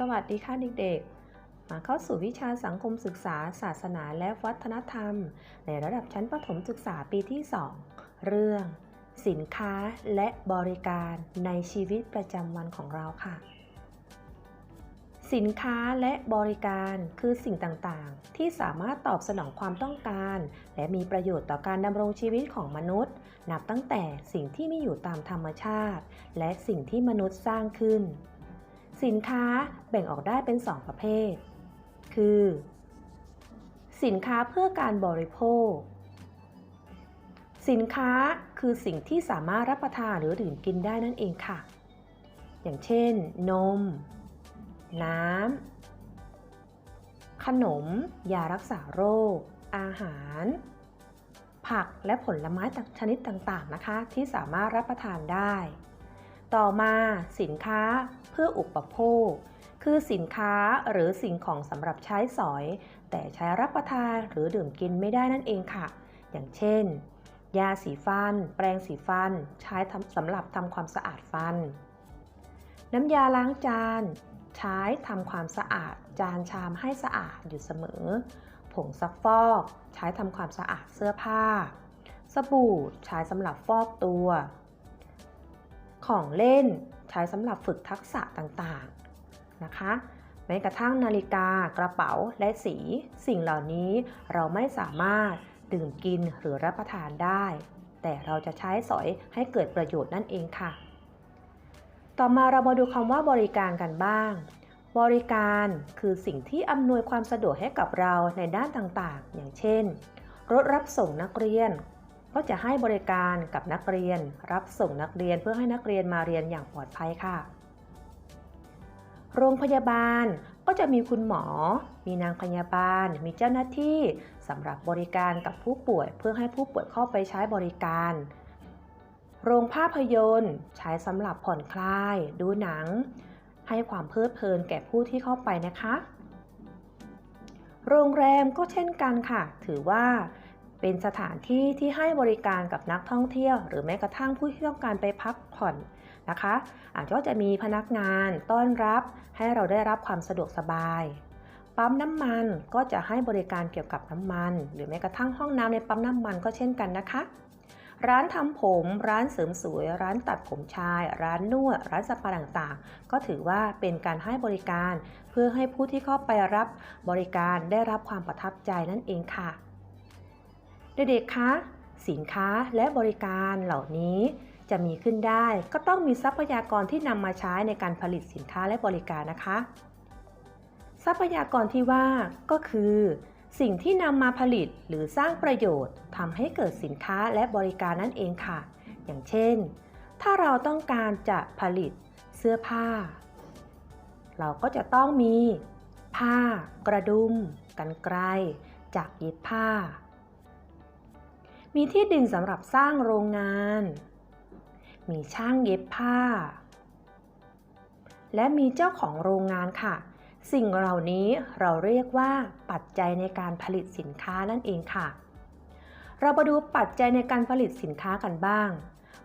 สวัสดีค่ะเด็กๆ มาเข้าสู่วิชาสังคมศึกษา ศาสนาและวัฒนธรรม ในระดับชั้นประถมศึกษาปีที่ 2 เรื่อง สินค้าและบริการในชีวิตประจำวันของเราค่ะ สินค้าและบริการคือสิ่งต่างๆ ที่สามารถตอบสนองความต้องการ และมีประโยชน์ต่อการดำรงชีวิตของมนุษย์ นับตั้งแต่สิ่งที่มีอยู่ตามธรรมชาติ และสิ่งที่มนุษย์สร้างขึ้น สินค้าแบ่งออกได้เป็น 2 ประเภท คือ สินค้าเพื่อการบริโภค สินค้าคือสิ่งที่สามารถรับประทานหรือดื่มกินได้นั่นเองค่ะ อย่างเช่น นม น้ำ ขนม ยารักษาโรค อาหาร ผักและผลไม้ชนิดต่างๆนะคะ ที่สามารถรับประทานได้ ต่อมาสินค้าเพื่ออุปโภค คือสินค้าหรือสิ่งของสำหรับใช้สอย แต่ใช้รับประทานหรือดื่มกินไม่ได้นั่นเองค่ะ อย่างเช่น ยาสีฟัน แปรงสีฟัน ใช้สำหรับทำความสะอาดฟัน น้ำยาล้างจาน ใช้ทำความสะอาด จานชามให้สะอาดอยู่เสมอ ผงซักฟอก ใช้ทำความสะอาดเสื้อผ้า สบู่ใช้สำหรับฟอกตัว ของเล่น ใช้สำหรับฝึกทักษะต่างๆนะคะแม้กระทั่งนาฬิกากระเป๋าและสี สิ่งเหล่านี้เราไม่สามารถดื่มกินหรือรับประทานได้ แต่เราจะใช้สอยให้เกิดประโยชน์นั่นเองค่ะ ต่อมาเรามาดูคำว่าบริการกันบ้าง บริการคือสิ่งที่อำนวยความสะดวกให้กับเราในด้านต่างๆ อย่างเช่น รถรับส่งนักเรียน ก็จะให้บริการกับนักเรียน รับส่งนักเรียนเพื่อให้นักเรียนมาเรียนอย่างปลอดภัยค่ะ โรงพยาบาลก็จะมีคุณหมอ มีนางพยาบาล มีเจ้าหน้าที่สำหรับบริการกับผู้ป่วย เพื่อให้ผู้ป่วยเข้าไปใช้บริการ โรงภาพยนตร์ใช้สำหรับผ่อนคลาย ดูหนัง ให้ความเพลิดเพลินแก่ผู้ที่เข้าไปนะคะ โรงแรมก็เช่นกันค่ะ ถือว่า เป็นสถานที่ที่ให้บริการกับนักท่องเที่ยว หรือแม้กระทั่งผู้ที่ต้องการไปพักผ่อนนะคะ อาจจะจะมีพนักงานต้อนรับ ให้เราได้รับความสะดวกสบายปั๊มน้ำมันก็จะให้บริการเกี่ยวกับน้ำมัน หรือแม้กระทั่งห้องน้ำในปั๊มน้ำมันก็เช่นกันนะคะ ร้านทำผม ร้านเสริมสวย ร้านตัดผมชาย ร้านนวด ร้านสปาต่างๆ ก็ถือว่าเป็นการให้บริการ เพื่อให้ผู้ที่เข้าไปรับบริการได้รับความประทับใจนั่นเองค่ะ เด็กๆคะสินค้าและบริการเหล่านี้จะมีขึ้นได้ก็ต้องมีทรัพยากรที่นำมาใช้ในการผลิตสินค้าและบริการนะคะ ทรัพยากรที่ว่าก็คือ สิ่งที่นำมาผลิตหรือสร้างประโยชน์ทำให้เกิดสินค้าและบริการนั่นเองค่ะ อย่างเช่น ถ้าเราต้องการจะผลิตเสื้อผ้า เราก็จะต้องมี ผ้า กระดุม กันไกรจากเย็บผ้า มีที่ดินสำหรับสร้างโรงงาน มีช่างเย็บผ้า และมีเจ้าของโรงงานค่ะ สิ่งเหล่านี้เราเรียกว่าปัจจัยในการผลิตสินค้านั่นเองค่ะ เรามาดูปัจจัยในการผลิตสินค้ากันบ้าง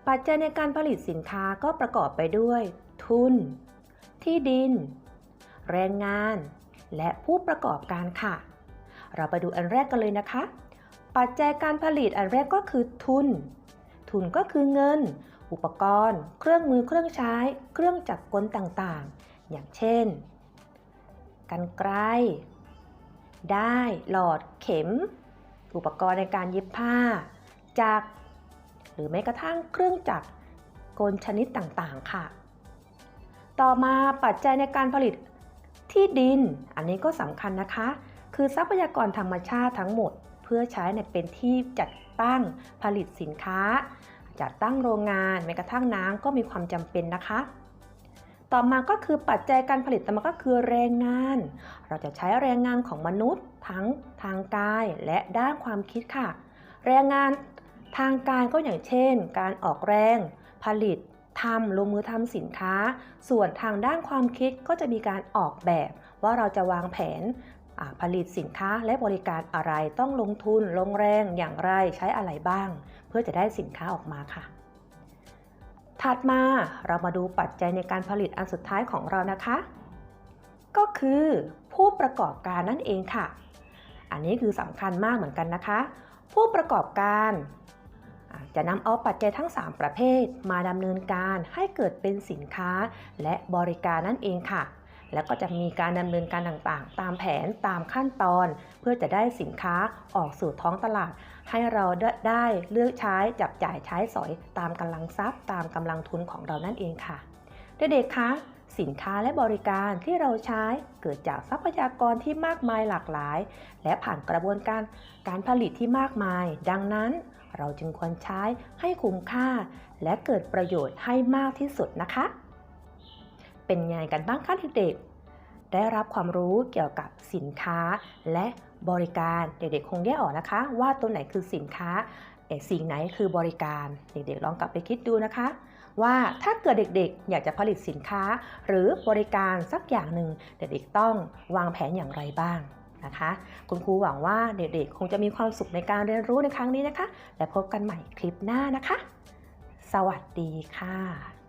ปัจจัยในการผลิตสินค้าก็ประกอบไปด้วย ทุน ที่ดิน แรงงาน และผู้ประกอบการค่ะ เราไปดูอันแรกกันเลยนะคะ ปัจจัยการผลิตอันแรกก็คือทุน ทุนก็คือเงิน อุปกรณ์ เครื่องมือเครื่องใช้ เครื่องจักรกลต่างๆ อย่างเช่น กันไกรได้หลอดเข็ม อุปกรณ์ในการเย็บผ้า จักร หรือแม้กระทั่งเครื่องจักรกลชนิดต่างๆ ค่ะ ต่อมาปัจจัยในการผลิตที่ดิน อันนี้ก็สำคัญนะคะ คือทรัพยากรธรรมชาติทั้งหมด พื่อใช้ในเป็นที่จัดตั้งผลิตสินค้า จัดตั้งโรงงานแม้กระทั่งน้ำก็มีความจำเป็นนะคะ ต่อมาก็คือปัจจัยการผลิตต่อมาก็คือแรงงาน เราจะใช้แรงงานของมนุษย์ทั้งทางกายและด้านความคิดค่ะ แรงงานทางกายก็อย่างเช่น การออกแรง ผลิตทำลงมือทำสินค้า ส่วนทางด้านความคิดก็จะมีการออกแบบว่าเราจะวางแผน ผลิตสินค้าและบริการอะไรต้องลงทุนลงแรงอย่างไรใช้อะไรบ้าง เพื่อจะได้สินค้าออกมาค่ะ ถัดมาเรามาดูปัจจัยในการผลิตอันสุดท้ายของเรานะคะ ก็คือผู้ประกอบการนั่นเองค่ะ อันนี้คือสำคัญมากเหมือนกันนะคะ ผู้ประกอบการจะนำเอาปัจจัยทั้ง 3 ประเภท มาดำเนินการให้เกิดเป็นสินค้าและบริการนั่นเองค่ะ แล้วก็จะมีการดำเนินการต่างๆ ตามแผนตามขั้นตอน เพื่อจะได้สินค้าออกสู่ท้องตลาด ให้เราได้เลือกใช้จับจ่ายใช้สอยตามกำลังทรัพย์ ตามกำลังทุนของเรานั่นเองค่ะเด็กๆคะสินค้าและบริการที่เราใช้เกิดจากทรัพยากรที่มากมายหลากหลาย และผ่านกระบวนการการผลิตที่มากมาย ดังนั้นเราจึงควรใช้ให้คุ้มค่า และเกิดประโยชน์ให้มากที่สุดนะคะ เป็นไงกันบ้างคะเด็กๆ ได้รับความรู้เกี่ยวกับสินค้าและบริการเด็กๆคงแยกออกนะคะ ว่าตัวไหนคือสินค้าเอ่สิ่งไหนคือบริการ เด็กๆลองกลับไปคิดดูนะคะ ว่าถ้าเกิดเด็กๆ อยากจะผลิตสินค้าหรือบริการสักอย่างหนึ่งเด็กๆต้องวางแผนอย่างไรบ้างนะคะ คุณครูหวังว่าเด็กๆ คงจะมีความสุขในการเรียนรู้ในครั้งนี้นะคะ และพบกันใหม่คลิปหน้านะคะ สวัสดีค่ะ